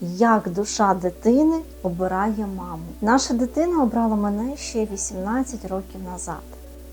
Як душа дитини обирає маму. Наша дитина обрала мене ще 18 років назад.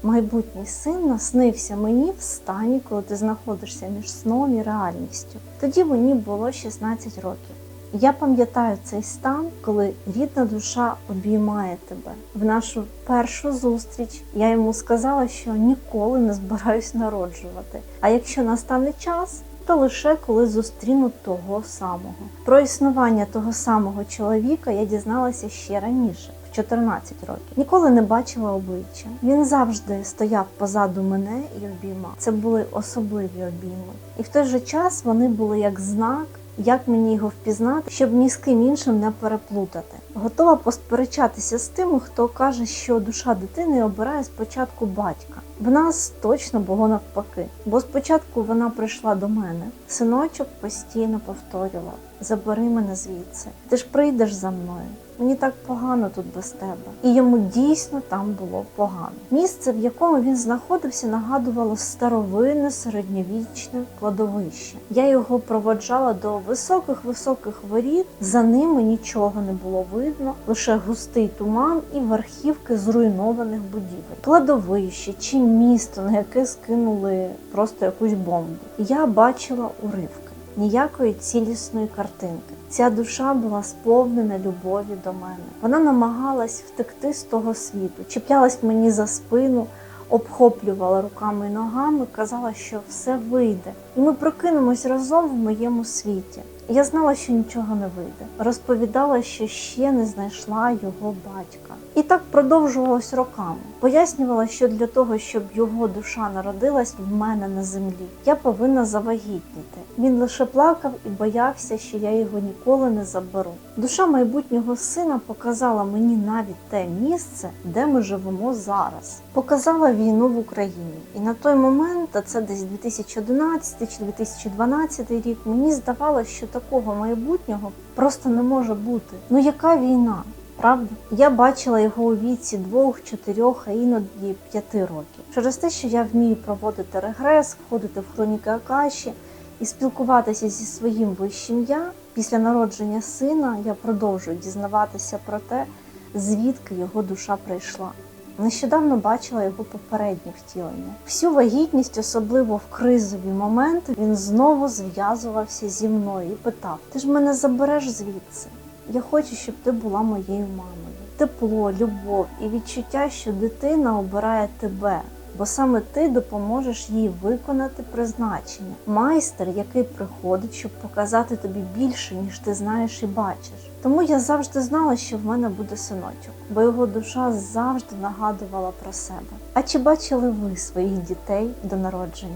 Майбутній син наснився мені в стані, коли ти знаходишся між сном і реальністю. Тоді мені було 16 років. Я пам'ятаю цей стан, коли рідна душа обіймає тебе. В нашу першу зустріч я йому сказала, що ніколи не збираюсь народжувати. А якщо настане час, то лише коли зустріну того самого. Про існування того самого чоловіка я дізналася ще раніше. в 14 років ніколи не бачила обличчя. Він завжди стояв позаду мене і обіймав. Це були особливі обійми, і в той же час вони були як знак, як мені його впізнати, щоб ні з ким іншим не переплутати. Готова посперечатися з тим, хто каже, що душа дитини обирає спочатку батька. В нас точно було навпаки, бо спочатку вона прийшла до мене. Синочок постійно повторював: забери мене звідси, ти ж прийдеш за мною. Мені так погано тут без тебе. І йому дійсно там було погано. Місце, в якому він знаходився, нагадувало старовинне середньовічне кладовище. Я його проводжала до високих-високих воріт. За ними нічого не було видно, лише густий туман і верхівки зруйнованих будівель. Кладовище чи місто, на яке скинули просто якусь бомбу. Я бачила уривки. Ніякої цілісної картинки. Ця душа була сповнена любові до мене. Вона намагалась втекти з того світу, чіплялась мені за спину, обхоплювала руками і ногами, казала, що все вийде, і ми прокинемось разом в моєму світі. Я знала, що нічого не вийде. Розповідала, що ще не знайшла його батька. І так продовжувалось роками. Пояснювала, що для того, щоб його душа народилась в мене на землі, я повинна завагітніти. Він лише плакав і боявся, що я його ніколи не заберу. Душа майбутнього сина показала мені навіть те місце, де ми живемо зараз. Показала війну в Україні. І на той момент, а це десь 2011 чи 2012 рік, мені здавалося, що такого майбутнього просто не може бути. Ну яка війна? Правда, я бачила його у віці двох, чотирьох, а іноді п'яти років. Через те, що я вмію проводити регрес, входити в хроніки Акаші і спілкуватися зі своїм вищим я після народження сина, я продовжую дізнаватися про те, звідки його душа прийшла. Нещодавно бачила його попереднє втілення. Всю вагітність, особливо в кризові моменти, він знову зв'язувався зі мною і питав: Ти ж мене забереш звідси? Я хочу, щоб ти була моєю мамою. Тепло, любов і відчуття, що дитина обирає тебе, бо саме ти допоможеш їй виконати призначення. Майстер, який приходить, щоб показати тобі більше, ніж ти знаєш і бачиш. Тому я завжди знала, що в мене буде синочок, бо його душа завжди нагадувала про себе. А чи бачили ви своїх дітей до народження?